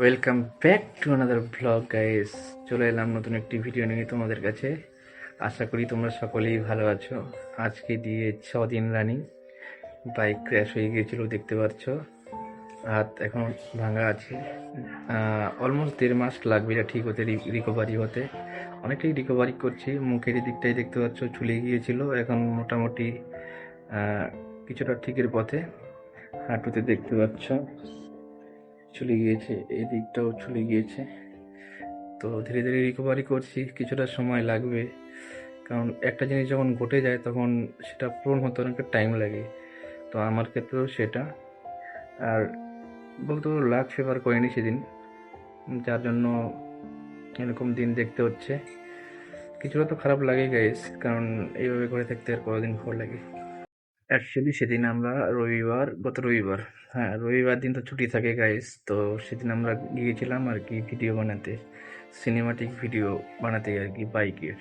Welcome back to another blog guys চলে এলাম নতুন একটি ভিডিও নিয়ে তোমাদের কাছে। আশা করি তোমরা সকলেই ভালো আছো। আজকে দিয়ে ছ দিন রানিং বাইক ক্র্যাশ হয়ে গিয়েছিল, দেখতে পাচ্ছ। হাত এখন ভাঙা আছে। অলমোস্ট দেড় মাস লাগবে এটা ঠিক হতে রিকভারি হতে। অনেকটাই রিকভারি করছি। মুখের দিকটাই দেখতে পাচ্ছ, চুলে গিয়েছিল। এখন মোটামুটি কিছুটা ঠিকের পথে হাঁটুতে দেখতে পাচ্ছ। চলে গিয়েছে এই দিকটাও চলে গিয়েছে। তো ধীরে ধীরে রিকভারি করছি, কিছুটা সময় লাগবে। কারণ একটা জিনিস যখন ঘটে যায়, তখন সেটা পূরণ হতে অনেকটা টাইম লাগে। তো আমার ক্ষেত্রেও সেটা। আর বলতে পারো লাখ ফেভার করেনি সেদিন, যার জন্য এরকম দিন দেখতে হচ্ছে। কিছুটা তো খারাপ লাগে গাইস কারণ এইভাবে করে থাকতে আর কতদিন ভালো লাগে। অ্যাকচুয়ালি সেদিন আমরা রবিবার, গত রবিবার হ্যাঁ রবিবার দিন তো ছুটি থাকে গাইস তো সেদিন আমরা গিয়েছিলাম আর কি ভিডিও বানাতে সিনেমাটিক ভিডিও বানাতে আর কি বাইকের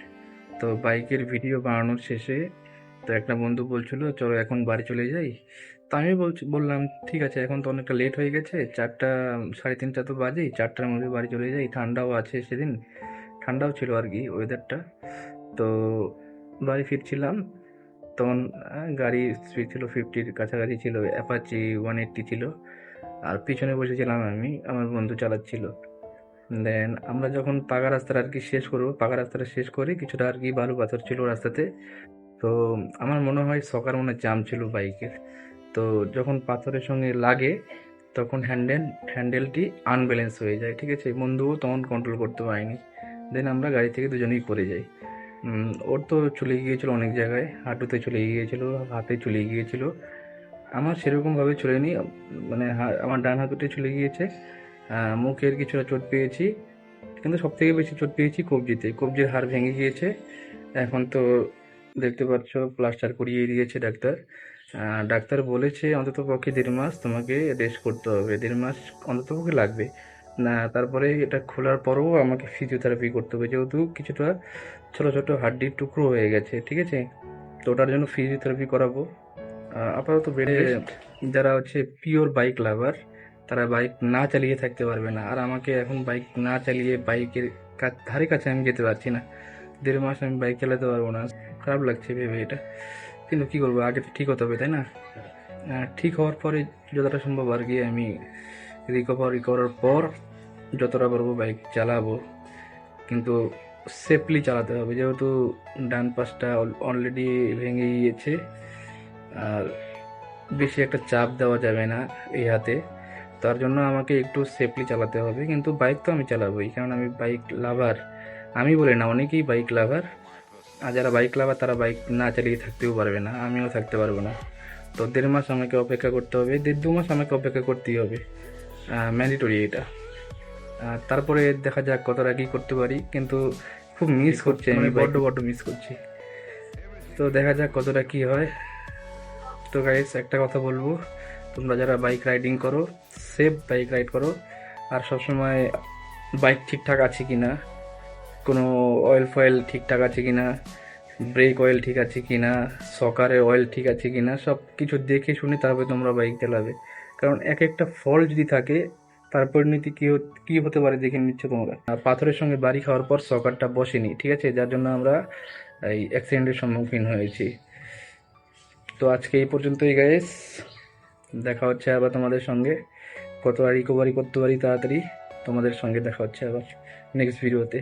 তো বাইকের ভিডিও বানানোর শেষে তো একটা বন্ধু বলছিল, চলো এখন বাড়ি চলে যাই? তো আমি বললাম, ঠিক আছে, এখন তো অনেকটা লেট হয়ে গেছে, চারটা, সাড়ে তিনটা তো বাজেই, চারটার মধ্যে বাড়ি চলে যাই। ঠান্ডাও আছে সেদিন, ঠান্ডাও ছিল আর কি ওয়েদারটা তো বাড়ি ফিরছিলাম তখন গাড়ি স্পিড ছিল ফিফটির কাছাকাছি ছিল অ্যাপাচি ওয়ান এইট্টি ছিল। আর পিছনে বসেছিলাম আমি, আমার বন্ধু চালাচ্ছিল। দেন আমরা যখন পাকা রাস্তাটা আর কি শেষ করব, পাকা রাস্তাটা শেষ করে কিছুটা আর কি বালু পাথর ছিল রাস্তাতে। তো আমার মনে হয় সকার মনে জাম ছিল বাইকের তো যখন পাথরের সঙ্গে লাগে, তখন হ্যান্ডেল হ্যান্ডেলটি আনব্যালেন্স হয়ে যায়, ঠিক আছে? বন্ধুও তখন কন্ট্রোল করতে পারিনি। দেন আমরা গাড়ি থেকে দুজনেই পড়ে যাই। ওর তো চলে গিয়েছিল অনেক জায়গায়, হাঁটুতে চলে গিয়েছিল, হাতে চলে গিয়েছিল। আমার সেরকমভাবে চলেনি মানে আমার ডান হাতুতে চলে গিয়েছে। মুখের কিছুটা চোট পেয়েছি, কিন্তু সব থেকে বেশি চোট পেয়েছি কবজিতে। কবজির হাড় ভেঙে গিয়েছে, এখন তো দেখতে পাচ্ছ, প্লাস্টার করিয়ে দিয়েছে ডাক্তার। ডাক্তার বলেছে অন্তত পক্ষে দেড় মাস তোমাকে রেস্ট করতে হবে। দেড় মাস অন্তত পক্ষে লাগবে। না তারপরে এটা খোলার পরেও আমাকে ফিজিওথেরাপি করতে হবে। যেহেতু কিছুটা ছোটো ছোটো হাড্ডির টুকরো হয়ে গেছে ঠিক আছে? তো ওটার জন্য ফিজিওথেরাপি করাবো। আপাতত বেড়ে যারা হচ্ছে পিওর বাইক লাভার তারা বাইক না চালিয়ে থাকতে পারবে না। আর আমাকে এখন বাইক না চালিয়ে বাইকের ধারে কাছে আমি যেতে পারছি না। দেড় মাস আমি বাইক চালাতে পারব না। খারাপ লাগছে ভেবে এটা। কিন্তু কী করব আগে তো ঠিক হতে হবে তাই না? ঠিক হওয়ার পরে যতটা সম্ভব আর কি আমি রিকভারি করার পর যতটা পারব বাইক চালাবো। কিন্তু সেফলি চালাতে হবে, যেহেতু ডান পাশটা অলরেডি ভেঙে গিয়েছে, আর বেশি একটা চাপ দেওয়া যাবে না এই হাতে। তার জন্য আমাকে একটু সেফলি চালাতে হবে, কিন্তু বাইক তো আমি চালাবোই, কারণ আমি বাইক লাভার আমি বলি না, অনেকেই বাইক লাভার আর যারা বাইক লাভার তারা বাইক না চালিয়ে থাকতেও পারবে না, আমিও থাকতে পারব না। তো দেড় মাস আমাকে অপেক্ষা করতে হবে, দেড় দু মাস আমাকে অপেক্ষা করতেই হবে। ম্যান্ডেটরি এটা। তারপরে দেখা যাক কতটা কী করতে পারি কিন্তু খুব মিস করছি আমি বড্ড বড্ড মিস করছি। তো দেখা যাক কতটা কি হয়। তো গাইস একটা কথা বলব তোমরা যারা বাইক রাইডিং করো সেফ বাইক রাইড করো আর সবসময় বাইক ঠিকঠাক আছে কি না কোনো অয়েল ফয়েল ঠিকঠাক আছে কি না ব্রেক অয়েল ঠিক আছে কি না সকারের অয়েল ঠিক আছে কি না সব কিছু দেখে শুনে তারপরে তোমরা বাইক চালাবে। কারণ এক একটা ফল যদি থাকে, তার পরিণতি কী কী হতে পারে দেখে নিচ্ছে তোমরা আর পাথরের সঙ্গে বাড়ি খাওয়ার পর সকারটা বসেনি, ঠিক আছে? যার জন্য আমরা এই অ্যাক্সিডেন্টের সম্মুখীন হয়েছি। তো আজকে এই পর্যন্তই গাইস দেখা হচ্ছে আবার তোমাদের সঙ্গে। কত রিকভারি করতে পারি তাড়াতাড়ি, তোমাদের সঙ্গে দেখা হচ্ছে আবার নেক্সট ভিডিওতে